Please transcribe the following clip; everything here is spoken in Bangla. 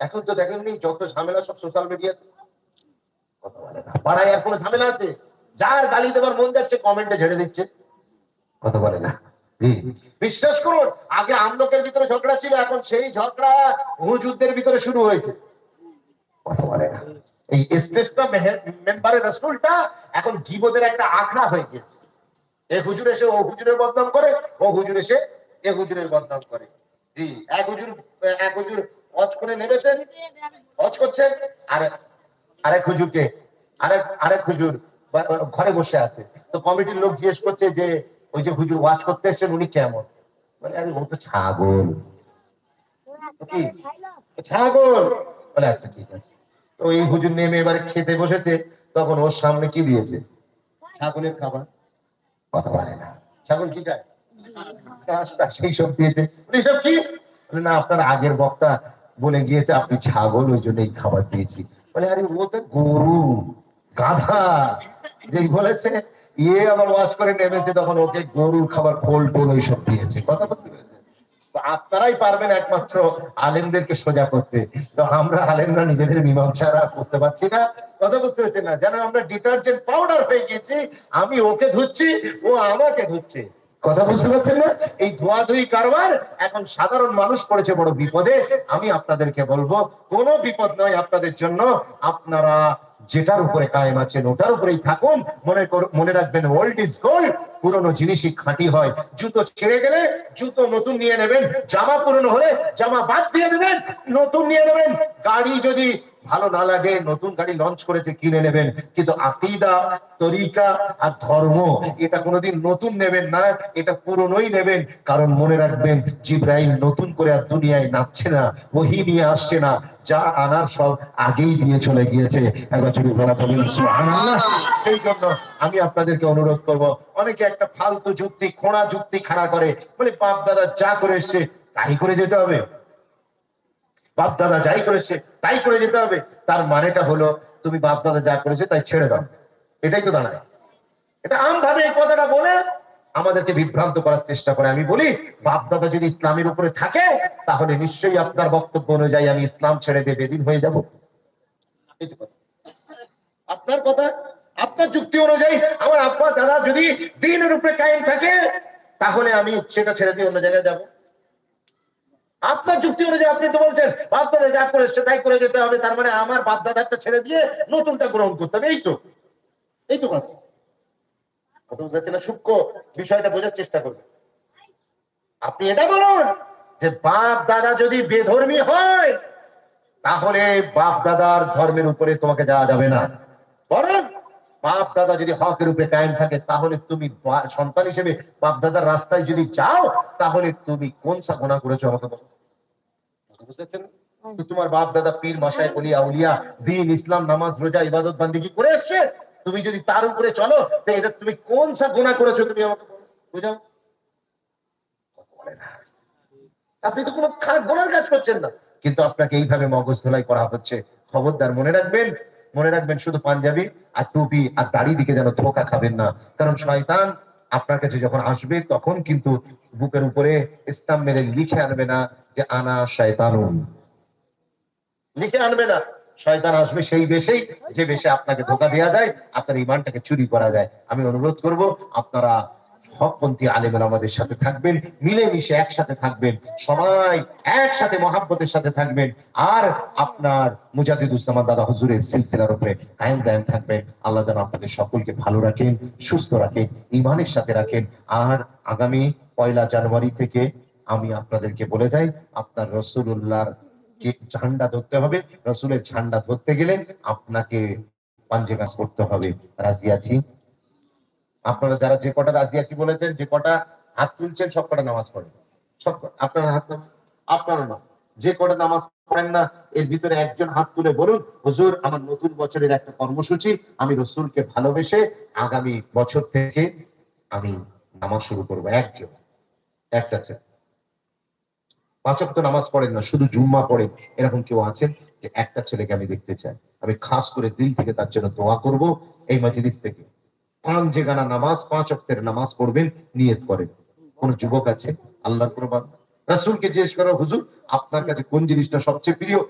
এখন তো দেখেননি যত ঝামেলা সব সোশ্যাল মিডিয়াতে পাড়ায় আর কোনো ঝামেলা আছে? যার গালি দেবার মন যাচ্ছে কমেন্টে ঝেড়ে দিচ্ছে। কথা বলে না। বিশ্বাস করুন, আগে আমলোকের ভিতরে ঝগড়া ছিল, এখন সেই ঝগড়া হুজুরদের ভিতরে শুরু হয়েছে। এই স্টেজটা মেম্বারের রসুলটা এখন জীবদের একটা আখড়া হয়ে গেছে এ হুজুর এসে ও হুজুরের বদনাম করে, ও হুজুর এসে এ হুজুরের বদনাম করে। জি, এক হুজুর এক হুজুর অজ করে নেমেছেন অজ করছেন, আর আরেক হুজুরকে, আরেক আরেক হুজুর ঘরে বসে আছে। তো কমিটির লোক জিজ্ঞেস করছে যে, ওই যে হুজুর ওয়াচ করতে এসছেন, উনি কেমন? আচ্ছা নেমে এবার খেতে বসেছে, তখন ওর সামনে কি দিয়েছে? ছাগলের খাবার। ছাগল কি খায়? সেই সব দিয়েছে। কি? না, আপনার আগের বক্তা বলে গিয়েছে, আপনি ছাগল, ওই জন্য এই খাবার দিয়েছি। বলে, আরে, ও তো গরু, গাধা। যেই বলেছে ইয়ে আবার ওয়াচ করে নেমেছে, তখন ওকে গরুর খাবার খোল টোল ওইসব দিয়েছে। কথা বলতে আপনারাই পারবেন একমাত্র আলেমদেরকে সোজা করতে। তো আমরা আলেমরা নিজেদের মীমাংসারা করতে পারছি না। কথা বুঝতে পারছেন না? যেন আমরা ডিটারজেন্ট পাউডার হয়ে গেছি আমি ওকে ধুচ্ছি, ও আমাকে ধুচ্ছে। কথা বুঝতে পারছেন না? এই ধোয়াধুয়ি কারবার এখন সাধারণ মানুষ পড়েছে বড় বিপদে। আমি আপনাদেরকে বলব, কোনো বিপদ নয় আপনাদের জন্য। আপনারা যেটার উপরে কায়েম আছেন, ওটার উপরেই থাকুন। মনে মনে রাখবেন ওল্ড ইজ গোল্ড পুরনো জিনিসই খাঁটি হয়। জুতো ছেড়ে গেলে জুতো নতুন নিয়ে নেবেন, জামা পুরনো হলে জামা বাদ দিয়ে নেবেন, নতুন নিয়ে নেবেন। গাড়ি যদি ভালো না লাগে, নতুন গাড়ি লঞ্চ করেছে, কিনে নেবেন। কিন্তু আকিদা, তরিকা আর ধর্ম, এটা কোনোদিন নতুন নেবেন না, এটা পুরনোই নেবেন। কারণ মনে রাখবেন, জিব্রাইল নতুন করে আর দুনিয়ায় নাচছে না, ওহি নিয়ে আসছে না, যা আনার সব আগেই দিয়ে চলে গিয়েছে। একবার সেই জন্য আমি আপনাদেরকে অনুরোধ করব, অনেকে একটা ফালতু যুক্তি, খোঁড়া যুক্তি খাড়া করে, বলে বাপ দাদা যা করে এসছে, তাই করে যেতে হবে। বাপ দাদা যাই করেছে, তাই করে যেতে হবে। তার মানেটা হলো, তুমি বাপ দাদা যা করেছে তাই ছেড়ে দাও। এটাই তো দাঁড়ায়। এটা আমভাবে এই কথাটা বলে আমাদেরকে বিভ্রান্ত করার চেষ্টা করে। আমি বলি বাপ দাদা যদি ইসলামের উপরে থাকে, তাহলে নিশ্চয়ই আপনার বক্তব্য অনুযায়ী আমি ইসলাম ছেড়ে দিয়ে বেদিন হয়ে যাব। আপনার কথা, আপনার যুক্তি অনুযায়ী আমার আব্বা, দাদা যদি দিনের উপরে কায়েম থাকে, তাহলে আমি সেটা ছেড়ে দিয়ে অন্য জায়গায় যাব। আপনার যুক্তি অনুযায়ী আপনি তো বলছেন দাদা যা করে সেটাই করে যেতে হবে, তার মানে আমার বাপ দাদাটা ছেড়ে দিয়ে নতুনটা গ্রহণ করতে হবে, এই তো। এই তো কথা। সূক্ষ্ম বিষয়টা বোঝার চেষ্টা করবে। আপনি এটা বলুন যে বাপ দাদা যদি বেধর্মী হয়, তাহলে বাপ দাদার ধর্মের উপরে তোমাকে যাওয়া যাবে না। বরং বাপ দাদা যদি হকের উপরে কায়েম থাকে তাহলে তুমি সন্তান হিসেবে বাপ দাদার রাস্তায় যদি যাও তাহলে তুমি কোন গোনা করেছ আমাকে বলো। কথা বুঝতে পারছেন না? তো তোমার বাপ দাদা পীর মাসায় অলিয়া উলিয়া দিন ইসলাম নামাজ রোজা ইবাদত বান্দিগি করে এসছে? তুমি যদি তার উপরে চলো তো এটা তুমি কোন সা গোনা করেছ তুমি আমাকে বুঝাও। আপনি তো কোনো খারাপ গোনার কাজ করছেন না। কিন্তু আপনাকে এইভাবে মগজ ধোলাই করা হচ্ছে। খবরদার মনে রাখবেন মনে রাখবেন, শুধু পাঞ্জাবি আর টুপি আর দাড়ি দিকে যেন ধোকা খাবেন না। কারণ শয়তান আপনার কাছে যখন আসবে, তখন কিন্তু বুকের উপরে ইসলাম মেরে লিখে আনবে না যে, আনা শয়তানুন। লিখে আনবে না। শয়তান আসবে সেই বেশেই যে বেশে আপনাকে ধোকা দেওয়া যায়, আপনার ইমানটাকে চুরি করা যায়। আমি অনুরোধ করব, আপনারা হকপন্থী আলেমের আমাদের সাথে থাকবেন, মিলেমিশে একসাথে থাকবেন, সবাই একসাথে মহাব্বতের সাথে থাকবেন। আর আপনার মুজাহিদুজ্জামান দাদা হুজুরের সিলসিলার উপরে কায়েম দায়েম থাকবেন। আল্লাহ যেন আপনাদের সকলকে ভালো রাখেন, সুস্থ রাখেন ইমানের সাথে রাখেন। আর আগামী পয়লা জানুয়ারি থেকে আমি আপনাদেরকে বলে যাই, আপনার রসুল্লাহর কে ঝান্ডা ধরতে হবে, রসুলের ঝান্ডা ধরতে গেলে আপনাকে পাঞ্জে কাজ করতে হবে। রাজি আছি? আপনারা যারা যে কটা রাজি আছি বলেছেন, যে কটা হাত তুলছেন, সব কটা নামাজ পড়েন। সব আপনারা হাত নামান আপনারও না। যে কটা নামাজ পড়েন না, এর ভিতরে একজন হাত তুলে বলুন, হুজুর, আমার নতুন বছরের একটা কর্মসূচি, আমি রসুলকে ভালোবেসে আগামী বছর থেকে আমি নামাজ শুরু করব। একজন। একটা পাঁচক তো নামাজ পড়েন না, শুধু জুম্মা পড়েন। এরকম কেউ আছেন যে একটা ছেলেকে আমি দেখতে চাই। আমি খাস করে দিল থেকে তার জন্য দোয়া করব এই মজলিস থেকে। পাঁচ জেগানা নামাজ, পাঁচ অক্তের নামাজ পড়বেন, নিয়ত করেন। কোন যুবক আছে? আল্লাহর কোন রাসুলকে রাসূলকে জিজ্ঞেস করো, হুজুর, আপনার কাছে কোন জিনিসটা সবচেয়ে প্রিয়?